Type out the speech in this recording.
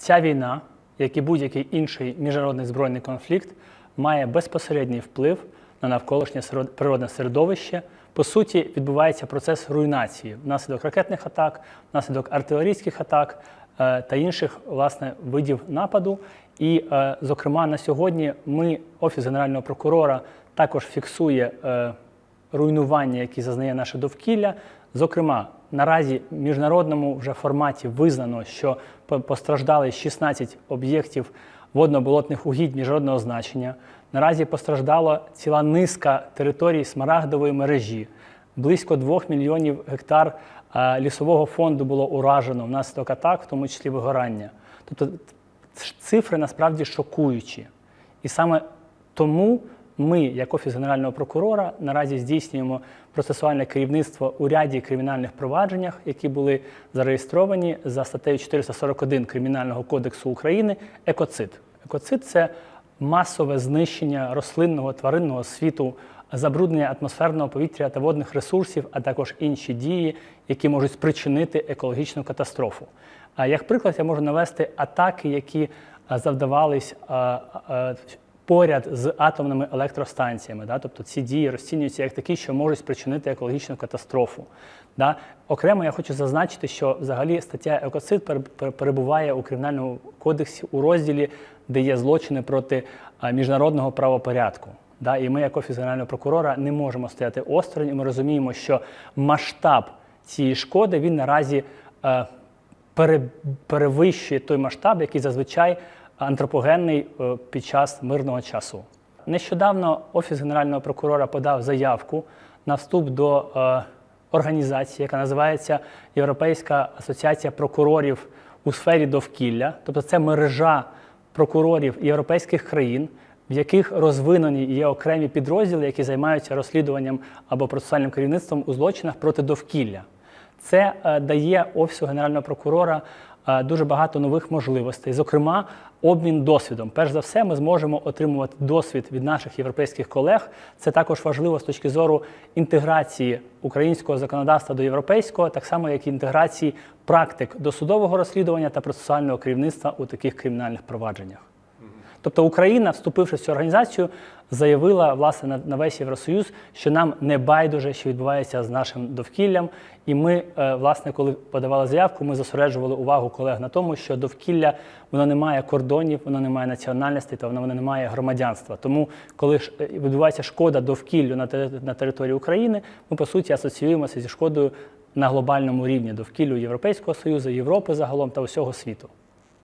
ця війна, як і будь-який інший міжнародний збройний конфлікт, має безпосередній вплив на навколишнє природне середовище. По суті, відбувається процес руйнації внаслідок ракетних атак, внаслідок артилерійських атак е, та інших власне видів нападу. І, е, зокрема, на сьогодні ми, Офіс Генерального прокурора, також фіксує е, руйнування, які зазнає наше довкілля. Зокрема, наразі в міжнародному вже форматі визнано, що постраждали 16 об'єктів водно-болотних угідь міжнародного значення. Наразі постраждала ціла низка територій смарагдової мережі. Близько 2 мільйонів гектар е, лісового фонду було уражено внаслідок атак, в тому числі вигорання. Тобто цифри насправді шокуючі. І саме тому ми, як Офіс Генерального прокурора, наразі здійснюємо процесуальне керівництво у ряді кримінальних провадженнях, які були зареєстровані за статтею 441 Кримінального кодексу України екоцид. Екоцид це масове знищення рослинного тваринного світу, забруднення атмосферного повітря та водних ресурсів, а також інші дії, які можуть спричинити екологічну катастрофу. А як приклад, я можу навести атаки, які завдавались поряд з атомними електростанціями. Да? Тобто ці дії розцінюються як такі, що можуть спричинити екологічну катастрофу. Да? Окремо я хочу зазначити, що взагалі стаття екоцид пер- пер- перебуває у кримінальному кодексі у розділі, де є злочини проти міжнародного правопорядку. Да? І ми, як офіс генерального прокурора, не можемо стояти осторонь. І ми розуміємо, що масштаб цієї шкоди він наразі е, перевищує той масштаб, який зазвичай антропогенний е, під час мирного часу. Нещодавно Офіс Генерального прокурора подав заявку на вступ до е, організації, яка називається Європейська асоціація прокурорів у сфері довкілля. Тобто це мережа прокурорів європейських країн, в яких розвинені є окремі підрозділи, які займаються розслідуванням або процесуальним керівництвом у злочинах проти довкілля. Це е, дає Офісу Генерального прокурора дуже багато нових можливостей, зокрема, обмін досвідом. Перш за все, ми зможемо отримувати досвід від наших європейських колег. Це також важливо з точки зору інтеграції українського законодавства до європейського, так само як і інтеграції практик досудового розслідування та процесуального керівництва у таких кримінальних провадженнях. Тобто Україна, вступивши в цю організацію, заявила власне на, весь Євросоюз, що нам не байдуже, що відбувається з нашим довкіллям. І ми, е, власне, коли подавали заявку, ми зосереджували увагу колег на тому, що довкілля воно не має кордонів, воно не має національності, та воно не має громадянства. Тому, коли ж е, відбувається шкода довкіллю на території України, ми по суті асоціюємося зі шкодою на глобальному рівні довкіллю Європейського Союзу, Європи загалом та усього світу.